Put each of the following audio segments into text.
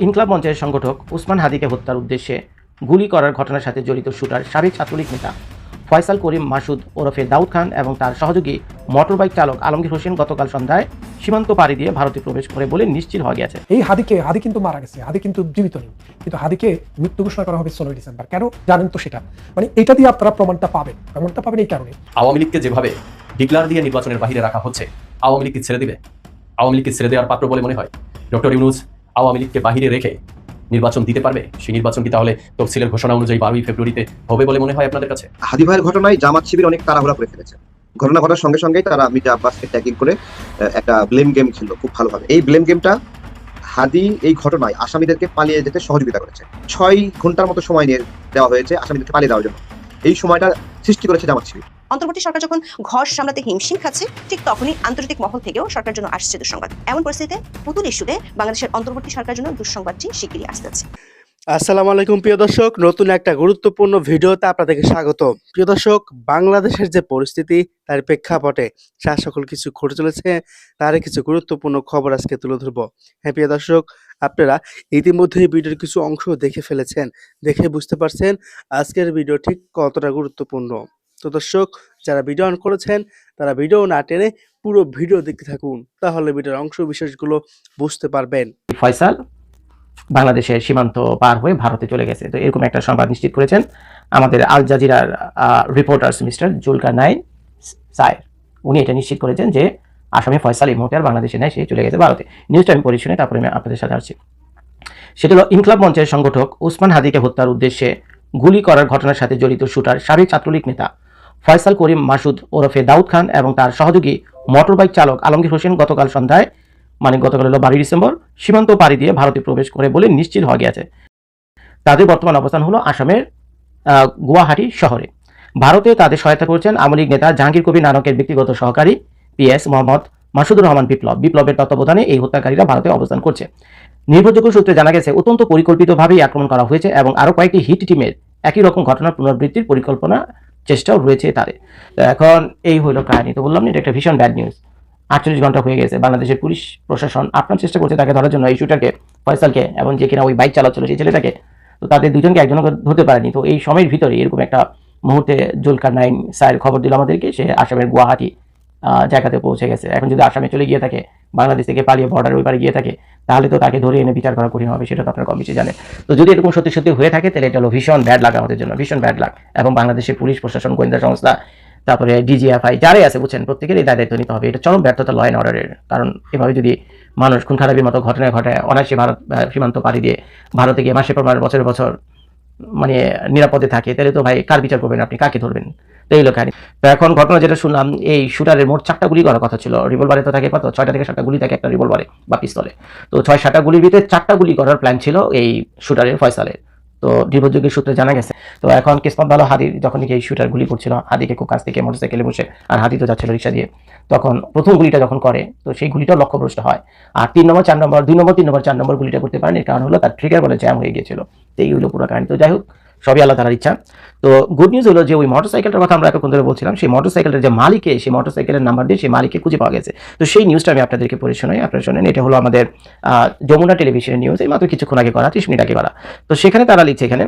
ইনকলাব মঞ্চের সংগঠক উসমান হাদিকে হত্যার উদ্দেশ্যে গুলি করার ঘটনার সাথে জড়িত শুটার সাবেক ছাত্রলীগ নেতা ফয়সাল করিম মাসুদ ওরফে দাউদ খান এবং তার সহযোগী মোটরবাইক চালক আলমগীর হোসেন গতকাল সন্ধ্যায় সীমান্ত পাড়ি দিয়ে ভারতে প্রবেশ করে বলে নিশ্চিত হওয়া গেছে। এই হাদিকে হাদি কিন্তু মারা গেছে। হাদি কিন্তু জীবিত নেই। কিন্তু হাদিকে মৃত্যু ঘোষণা করা হবে ষোলোই ডিসেম্বর। কেন? জানেন তো সেটা। মানে এটা দিয়ে আপনারা প্রমাণটা পাবেন। প্রমাণটা পাবেন এই কারণে। আওয়ামী লীগকে যেভাবে ডিক্লার দিয়ে নির্বাচনের বাইরে রাখা হচ্ছে আওয়ামী লীগকে ছেড়ে দিবে? আওয়ামী লীগকে ছেড়ে দেওয়ার পাত্র বলে মনে হয়? ডক্টর ইউনুস আওয়ামী লীগকে বাহিরে রেখে নির্বাচন দিতে পারবে? সেই নির্বাচন কি তাহলে তফসিলের ঘোষণা অনুযায়ী বারোই ফেব্রুয়ারিতে হবে বলে মনে হয় আপনাদের কাছে? হাদি ভাইয়ের ঘটনায় জামাত শিবির অনেক তাড়াহুড়া করে ফেলেছে। ঘটনা ঘটার সঙ্গে সঙ্গেই তারা মির্জা আব্বাসকে ট্যাগিং করে একটা ব্লেম গেম খেললো খুব ভালোভাবে। এই ব্লেম গেমটা হাদি এই ঘটনায় আসামিদেরকে পালিয়ে যেতে সহযোগিতা করেছে। ছয় ঘণ্টার মতো সময় নিয়ে দেওয়া হয়েছে আসামিদেরকে পালিয়ে দেওয়ার জন্য। এই সময়টা সৃষ্টি করেছে জামাত শিবির। অন্তর্বর্তী সরকার যখন ঘর সামলাতে হিমশিম খাচ্ছে, ঠিক তখনই আন্তর্জাতিক মহল থেকেও সরকার জন্য আসছে দুঃসংবাদ। এমন পরিস্থিতিতে পুতুল ইস্যুতে বাংলাদেশের অন্তর্বর্তী সরকার জন্য দুঃসংবাদটি শিগগিরই আসতে যাচ্ছে। আসসালামু আলাইকুম, প্রিয় দর্শক। নতুন একটা গুরুত্বপূর্ণ ভিডিওতে আপনাদেরকে স্বাগত প্রিয় দর্শক, বাংলাদেশের যে পরিস্থিতি, তার প্রেক্ষাপটে যা সকল কিছু ঘটে চলেছে তার কিছু গুরুত্বপূর্ণ খবর আজকে তুলে ধরবো। হ্যাঁ প্রিয় দর্শক, আপনারা ইতিমধ্যেই ভিডিওর কিছু অংশ দেখে ফেলেছেন, দেখে বুঝতে পারছেন আজকের ভিডিও ঠিক কতটা গুরুত্বপূর্ণ। তো দর্শক, যারা ভিডিও অন করেছেন, তারা ভিডিও না টেনে পুরো ভিডিও দেখতে থাকুন। তাহলে ভিডিওর অংশ বিশেষগুলো বুঝতে পারবেন। ফয়সাল বাংলাদেশের সীমান্ত পার হয়ে ভারতে চলে গেছে। তো এরকম একটা সংবাদ নিশ্চিত করেছেন আমাদের আল জাজিরার reporters mister Zulkarnain Saer. উনি এটা নিশ্চিত করেছেন যে আসামি ফয়সাল এই মুহূর্তে আর বাংলাদেশে নেয় সে চলে গেছে ভারতে। নিউজটা আমি পড়ি শুনে তারপরে আমি আপনাদের সাথে আসছি। সেটা হলো ইনকলাব মঞ্চের সংগঠক উসমান হাদিকে হত্যার উদ্দেশ্যে গুলি করার ঘটনার সাথে জড়িত শুটার সাবেক ছাত্রলীগ নেতা ফয়সাল করিম মাসুদ ওরফে দাউদ খান এবং তার সহযোগী মোটরবাইক চালক আলমগীর হোসেন গতকাল সন্ধ্যায় মানে গতকাল হলো বারোই ডিসেম্বর, সীমান্ত পাড়ি দিয়ে ভারতে প্রবেশ করে বলে নিশ্চিত হওয়া গেছে তাদের বর্তমান অবস্থান হলো আসামের গুয়াহাটি শহরে। ভারতে তাদের সহায়তা করছেন আওয়ামী নেতা জাহাঙ্গীর কবির নানকের ব্যক্তিগত সহকারী পিএস মোহাম্মদ মাসুদুর রহমান বিপ্লব। বিপ্লবের তত্ত্বাবধানে এই হত্যাকারীরা ভারতে অবস্থান করছে। নির্ভরযোগ্য সূত্রে জানা গেছে, অত্যন্ত পরিকল্পিতভাবেই আক্রমণ করা হয়েছে এবং আরও কয়েকটি হিট টিমের একই রকম ঘটনার পুনরাবৃত্তির পরিকল্পনা চেষ্টাও রয়েছে তাদের। তো এখন এই হলো কাহিনী। তো বললাম না, এটা একটা ভীষণ ব্যাড নিউজ আটচল্লিশ ঘণ্টা হয়ে গেছে বাংলাদেশের পুলিশ প্রশাসন আপনার চেষ্টা করছে তাকে ধরার জন্য এই শুটারকে ফয়সালকে এবং যে কিনা ওই বাইক চালাচ্ছিল সেই ছেলেটাকে। তো তাদের দুজনকে একজনকে ধরতে পারেনি। তো এই সময়ের ভিতরে এরকম একটা মুহূর্তে জুলকার নাইন স্যার খবর দিল আমাদেরকে সে আসামের গুয়াহাটি জায়গাতে পৌঁছে গেছে। এখন যদি আসামে চলে গিয়ে থাকে, বাংলাদেশ থেকে পালিয়ে বর্ডার ওই পারে গিয়ে থাকে, তাহলে তো তাকে ধরে এনে বিচার করা কঠিন হবে, সেটা তো আপনার কম বেশি তো যদি এরকম সত্যি সত্যি হয়ে থাকে, তাহলে এটা হলো ভীষণ ব্যাড লাগ আমাদের জন্য, ভীষণ ব্যাড লাগ এবং বাংলাদেশের পুলিশ, প্রশাসন, গোয়েন্দা সংস্থা, তারপরে ডিজিএফআই যারাই আছে বুঝছেন প্রত্যেকের এই দায়িত্ব নিতে হবে। এটা চরম ব্যর্থতা ল অ্যান্ড অর্ডারের কারণ এভাবে যদি মানুষ খুন খারাপির মতো ঘটনা ঘটায়, অনায়াসে ভারত সীমান্ত পাড়ি দিয়ে ভারতে গিয়ে মাসে পর মাস বছরের বছর মানে নিরাপদে থাকে, তাহলে তো ভাই কার বিচার করবেন আপনি? কাকে ধরবেন? তো এই লোক তো এখন ঘটনা যেটা শুনলাম, এই শুটারের মোট চারটা গুলি করার কথা ছিল। রিভলভারে তো থাকে কত? ছয়টা থেকে সাতটা গুলি থাকে একটা রিভলভারে বা পিস্তলে। তো ছয় সাতটা গুলির ভিতরে চারটা গুলি করার প্ল্যান ছিল এই শুটারের ফয়সালের তো নির্ভরযোগ্য সূত্রে জানা গেছে। তো এখন কিসমত ভালো হাদির যখন এই শুটার গুলি করছিল, হাদিকে খুব কাছ থেকে মোটরসাইকেলে বসে আর হাদি তো যাচ্ছিল রিক্সা দিয়ে, তখন প্রথম গুলিটা যখন করে, তো সেই গুলিটাও লক্ষ্যভ্রষ্ট হয়। আর তিন নম্বর, চার নম্বর, দুই নম্বর, তিন নম্বর, চার নম্বর গুলিটা করতে পারেন, এর কারণ হলো তার ট্রিগার বলে জ্যাম হয়ে গিয়েছিল। তো এই হলো পুরো কাহিনী। তো যাই হোক সবই আল্লাহ তালার ইচ্ছা। তো গুড নিউজ হলো যে ওই মোটরসাইকেলটার কথা আমরা এতক্ষণ ধরে বলছিলাম, সেই মোটরসাইকেলের যে মালিকে, সেই মোটরসাইকেলের নাম্বার দিয়ে সেই মালিককে খুঁজে পাওয়া গেছে। তো সেই নিউজটা আমি আপনাদেরকে পড়ে শোনাই। আপনারা শোনেন, এটা হলো আমাদের যমুনা টেলিভিশনের নিউজ এই মাত্র কিছুক্ষণ আগে করা, ত্রিশ মিনিট আগে করা। তো সেখানে তারা লিখছে এখানে,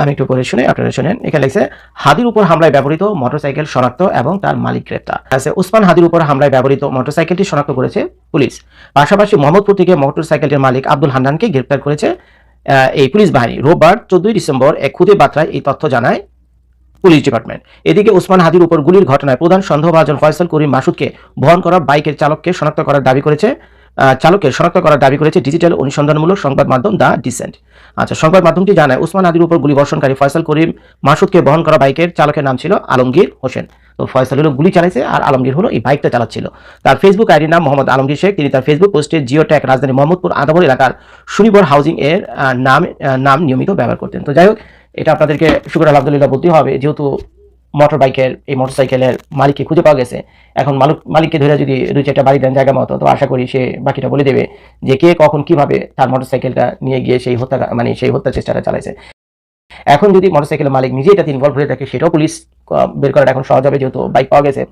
আমি একটু পড়ে শুনে, আপনারা শুনেন, এখানে লিখছে, হাদির উপর হামলায় ব্যবহৃত মোটরসাইকেল শনাক্ত এবং তার মালিক গ্রেপ্তার। আছে উসমান হাদির উপর হামলায় ব্যবহৃত মোটরসাইকেলটি শনাক্ত করেছে পুলিশ। পাশাপাশি মোহাম্মদপুর থেকে মোটরসাইকেলটির মালিক আব্দুল হান্নানকে গ্রেপ্তার করেছে এই পুলিশ বাহিনী রোববার চোদ্দই ডিসেম্বর এক খুদে বার্তায় এই তথ্য জানায় পুলিশ ডিপার্টমেন্ট। এদিকে ওসমান হাদির উপর গুলির ঘটনায় প্রধান সন্দেহভাজন ফয়সল করিম মাসুদকে বহন করা বাইকের চালককে শনাক্ত করার দাবি করেছে। চালকের শনাক্ত করার দাবি করেছে ডিজিটাল অনুসন্ধানমূলক সংবাদ মাধ্যম দ্য ডিসেন্ট। আচ্ছা সংবাদ মাধ্যমটি জানায়, উসমান আদির উপর গুলি বর্ষণকারী ফয়সাল করিম মাসুদকে বহন করা বাইকের চালকের নাম ছিল আলমগীর হোসেন। তো ফয়সাল হলো গুলি চালাইছে আর আলমগীর হলো এই বাইকটা চালাচ্ছিল। তার ফেসবুক আইডির নাম মোহাম্মদ আলমগীর শেখ। তিনি তার ফেসবুক পোস্টে জিও ট্যাগ রাজধানী মোহাম্মদপুর আদাবর এলাকার সুনিবর হাউজিং এর নাম নাম নিয়মিত ব্যবহার করতেন। তো যাই হোক, এটা আপনাদেরকে শুক্র আলহামদুলিল্লাহ বলতে হবে। যেহেতু মোটর বাইকের এই মোটরসাইকেলের মালিককে খুঁজে পাওয়া গেছে। এখন মালিক, মালিককে ধরে যদি দুই চারটা বাড়ি দেন জায়গা মতো, তো আশা করি সে বাকিটা বলে দেবে যে কে কখন কীভাবে তার মোটরসাইকেলটা নিয়ে গিয়ে সেই হত্যা মানে সেই হত্যা চেষ্টাটা চালাইছে। এখন যদি মোটরসাইকেলের মালিক নিজেই এটাতে ইনভলভ হয়ে থাকে, সেটাও পুলিশ বের করাটা এখন সহজ হবে, যেহেতু বাইক পাওয়া গেছে।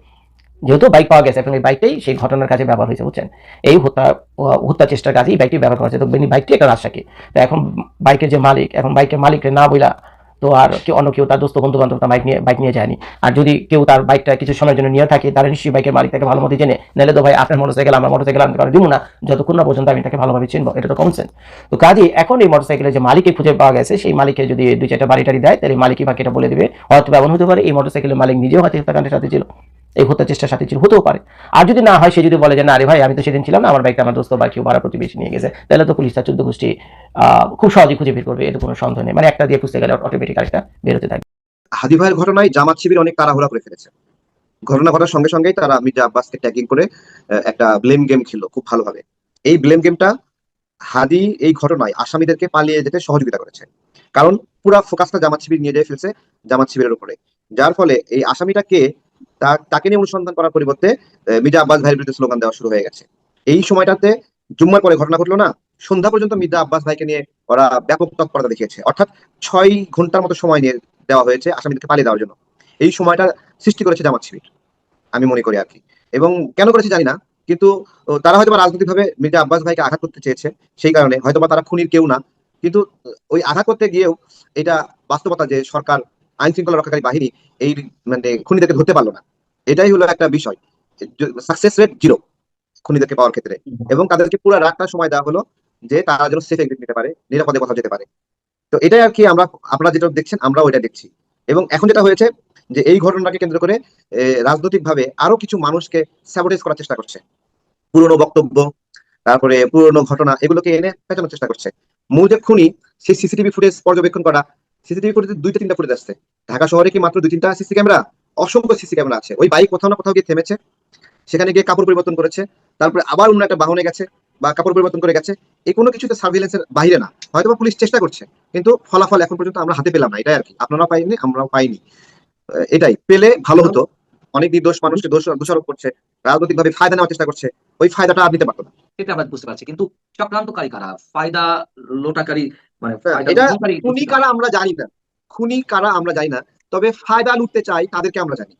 যেহেতু বাইক পাওয়া গেছে, এখন এই বাইকটাই সেই ঘটনার কাজে ব্যবহার হয়েছে, বুঝছেন? এই হত্যা হত্যা চেষ্টার কাজে এই বাইকটি ব্যবহার করা হয়েছে তো বাইকটি একটা রাজশাকী তো এখন বাইকের যে মালিক, এখন বাইকের মালিককে না বইলা তো আর কেউ অন্য কেউ তার দোস্ত বন্ধু বান্ধব তার বাইক নিয়ে বাইক নিয়ে যায়নি। আর যদি কেউ তার বাইকটা কিছু সময়ের জন্য নিয়ে থাকে, তাহলে নিশ্চয়ই বাইকের মালিক তাকে ভালো মতো জেনে নাহলে তো ভাই, আপনার মোটরসাইকেল আমার মোটরসাইকেল আমি কারণ দিব না। যতক্ষণ না পর্যন্ত আমি তাকে ভালোভাবে চিনবো। এটা তো কমন সেন্স তো কাজে এখন এই মোটরসাইকেলের যে মালিককে খুঁজে পাওয়া গেছে, সেই মালিককে যদি দুই চারটা বাড়ি টাড়ি দেয়, তাহলে মালিকই বাকিটা বলে দেবে। হয়তো এমন হতে পারে, এই মোটরসাইকেলের মালিক নিজেও হয়তো হত্যাকাণ্ডের সাথে ছিল। এই হত্যা চেষ্টার সাথে ছিল হতেও পারে। আর যদি না হয়, সে যদি বলে যে, না রে ভাই, আমি তো সেদিন ছিলাম না, আমার বাইকটা আমার দোস্ত বা কেউ ভাড়া প্রতিবেশী নিয়ে গেছে, তাহলে তো পুলিশ তার চোদ্দ গোষ্ঠী খুব সহজেই খুঁজে বের করবে, এতে কোনো সন্দেহ নেই। মানে একটা দিয়ে খুঁজতে গেলে অটোমেটিক আরেকটা বেরোতে থাকবে হাদি ভাইয়ের ঘটনায় জামাত শিবির অনেক তাড়াহুড়া করে ফেলেছে। ঘটনা ঘটার সঙ্গে সঙ্গেই তারা মির্জা আব্বাসকে ট্যাগিং করে একটা ব্লেম গেম খেললো খুব ভালোভাবে। এই ব্লেম গেমটা হাদি এই ঘটনায় আসামিদেরকে পালিয়ে যেতে সহযোগিতা করেছে। কারণ পুরা ফোকাসটা জামাত শিবির নিয়ে যেয়ে ফেলছে জামাত শিবিরের উপরে। যার ফলে এই আসামিটা কে তাকে নিয়ে অনুসন্ধান করার পরিবর্তে মির্জা আব্বাস ভাইয়ের বিরুদ্ধে স্লোগান দেওয়া শুরু হয়ে গেছে। এই সময়টাতে জুম্মার পরে ঘটনা ঘটলো না? সন্ধ্যা পর্যন্ত মির্জা আব্বাস ভাইকে নিয়ে ওরা ব্যাপক তৎপরতা দেখিয়েছে। অর্থাৎ ছয় ঘণ্টার মতো সময় নিয়ে দেওয়া হয়েছে আসামিদেরকে পালিয়ে দেওয়ার জন্য। এই সময়টা সৃষ্টি করেছে জামাত শিবির, আমি মনে করি আর কি। এবং কেন করেছে জানি না, কিন্তু তারা হয়তো রাজনৈতিকভাবে মির্জা আব্বাস ভাইকে আঘাত করতে চেয়েছে, সেই কারণে হয়তোবা তারা খুনির কেউ না। কিন্তু, ওই আঘাত করতে গিয়েও এটা বাস্তবতা যে সরকার আইন শৃঙ্খলা রক্ষাকারী বাহিনী এই মানে খুনিদেরকে ধরতে পারল না। এটাই হলো একটা বিষয়। সাকসেস রেট জিরো খুনিদেরকে পাওয়ার ক্ষেত্রে। এবং তাদেরকে পুরো রাতটা সময় দেওয়া হলো যে তারা যেন সেফ এক্সিট নিতে পারে, নিরাপদে কোথাও যেতে পারে। তো এটাই আর কি আমরা, আপনারা যেটা দেখছেন আমরা ওইটা দেখছি। এবং এখন যেটা হয়েছে যে এই ঘটনাকে কেন্দ্র করে রাজনৈতিক ভাবে আরও কিছু মানুষকে স্যাবোটেজ করার চেষ্টা করছে। পুরনো বক্তব্য, তারপরে পুরনো ঘটনা, এগুলোকে এনে পেঁচানোর চেষ্টা করছে। মূল যে খুনি, সেই সিসিটিভি ফুটেজ পর্যবেক্ষণ করা সিসিটিভি ফুটেজ দুইটা তিনটা ফুটেজ আসছে। ঢাকা শহরে কি মাত্র দুই তিনটা সিসি ক্যামেরা? অসংখ্য সিসি ক্যামেরা আছে। ওই বাইক কোথাও না কোথাও গিয়ে থেমেছে। সেখানে গিয়ে কাপড় পরিবর্তন করেছে। তারপরে আবার অন্য একটা বাহনে গেছে বা কাপড় পরিবর্তন করে গেছে। এই কোনো কিছুতে সার্ভিলেন্সের বাইরে না। হয়তো বা পুলিশ চেষ্টা করছে, কিন্তু ফলাফল এখন পর্যন্ত আমরা হাতে পেলাম না। এটাই আর কি। আপনারা পাইনি, আমরাও পাইনি। এটাই। পেলে ভালো হতো। অনেক নির্দোষ মানুষকে দোষ দোষারোপ করছে। রাজনৈতিক ভাবে ফায়দা নেওয়ার চেষ্টা করছে। ওই ফায়দাটা আর নিতে পারতো না। এটা আমরা বুঝতে পারছি। কিন্তু চক্রান্তকারী কারা? ফায়দা লোটাকারী মানে এটা খুনি কারা আমরা জানি না। খুনি কারা আমরা জানি না। তবে ফায়দা লুটতে চাই তাদেরকে আমরা জানি।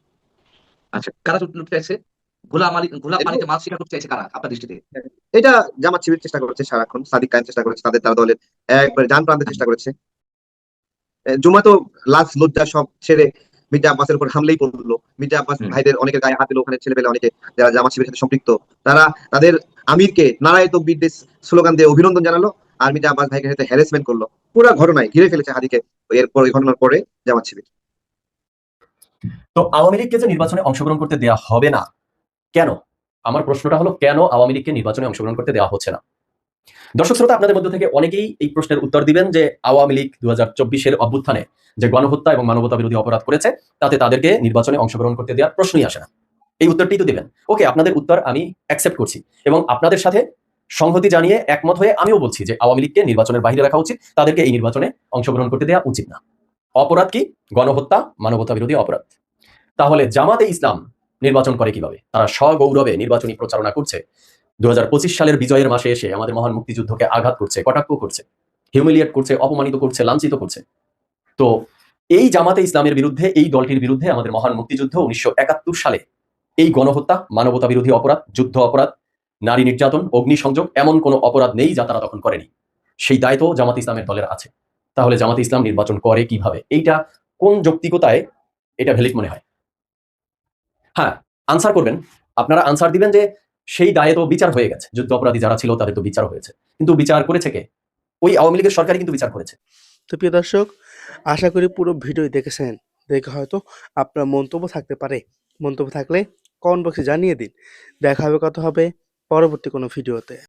আচ্ছা কারা লুটতে চাইছে? গোলাম আলী গোলাম এগুলো- মাছ শিকার করতে চাইছে কারা আপনার দৃষ্টিতে? এটা জামাত শিবির চেষ্টা করেছে সারাক্ষণ সাদিক কায়েম চেষ্টা করেছে তাদের তার দলের একবার যান প্রান্তের চেষ্টা করেছে। এ, জুমা তো লাশ লজ্জা সব ছেড়ে মির্জা আব্বাসের উপর হামলেই পড়ল। মির্জা আব্বাস ভাইদের অনেকের গায়ে হাত দিল ওখানে ছেলে পেলে অনেকে যারা জামাত শিবিরের সাথে সম্পৃক্ত তারা তাদের আমিরকে নারায় তকবীর স্লোগান দিয়ে অভিনন্দন জানালো। আর মির্জা আব্বাস ভাইকে সাথে হ্যারাসমেন্ট করল। পুরো ঘটনায় ঘিরে ফেলেছে হাদিকে এরপর ওই ঘটনার পরে জামাত শিবির। তো আওয়ামী লীগকে যে নির্বাচনে অংশগ্রহণ করতে দেওয়া হবে না, কেন? আমার প্রশ্নটা হলো, কেন আওয়ামী লীগকে নির্বাচনে অংশগ্রহণ করতে দেওয়া হচ্ছে না? দর্শক শ্রোতা, আপনাদের মধ্যে থেকে অনেকেই এই প্রশ্নের উত্তর দিবেন যে আওয়ামী লীগ দু হাজার চব্বিশের অভ্যুত্থানে যে গণহত্যা এবং মানবতা বিরোধী অপরাধ করেছে, তাতে তাদেরকে নির্বাচনে অংশগ্রহণ করতে দেওয়ার প্রশ্নই আসে না। এই উত্তরটি তো দিবেন। ওকে, আপনাদের উত্তর আমি অ্যাকসেপ্ট করছি এবং আপনাদের সাথে সংহতি জানিয়ে একমত হয়ে আমিও বলছি যে আওয়ামী লীগকে নির্বাচনের বাইরে রাখা উচিত। তাদেরকে এই নির্বাচনে অংশগ্রহণ করতে দেওয়া উচিত না। অপরাধ কি? গণহত্যা, মানবতা বিরোধী অপরাধ। তাহলে জামাতে ইসলাম নির্বাচন করে কীভাবে? তারা সগৌরবে নির্বাচনী প্রচারণা করছে। দু হাজার পঁচিশ সালের বিজয়ের মাসে এসে আমাদের মহান মুক্তিযুদ্ধকে আঘাত করছে, কটাক্ষ করছে হিউমিলিয়েট করছে, অপমানিত করছে, লাঞ্ছিত করছে। তো এই জামাতে ইসলামের বিরুদ্ধে, এই দলটির বিরুদ্ধে আমাদের মহান মুক্তিযুদ্ধ উনিশশো একাত্তর সালে এই গণহত্যা, মানবতা বিরোধী অপরাধ, যুদ্ধ অপরাধ নারী নির্যাতন, অগ্নিসংযোগ এমন কোনো অপরাধ নেই যা তারা তখন করেনি। সেই দায়িত্ব জামাত ইসলামের দলের আছে। তাহলে জামাত ইসলাম নির্বাচন করে কীভাবে? এইটা কোন যৌক্তিকতায় এটা ভ্যালিড মনে হয়? হ্যাঁ আনসার করবেন। আপনারা আনসার দিবেন যে সেই দায়ে তো বিচার হয়ে গেছে। যুদ্ধ অপরাধী যারা ছিল তাদের তো বিচার হয়েছে। কিন্তু বিচার করেছে কে? ওই আওয়ামী লীগের সরকারই কিন্তু বিচার করেছে। তো প্রিয় দর্শক, আশা করি পুরো ভিডিও দেখেছেন। দেখে হয়তো আপনার মন্তব্য থাকতে পারে। মন্তব্য থাকলে কমেন্ট বক্সে জানিয়ে দিন। দেখা হবে, কথা হবে পরবর্তী কোনো ভিডিওতে।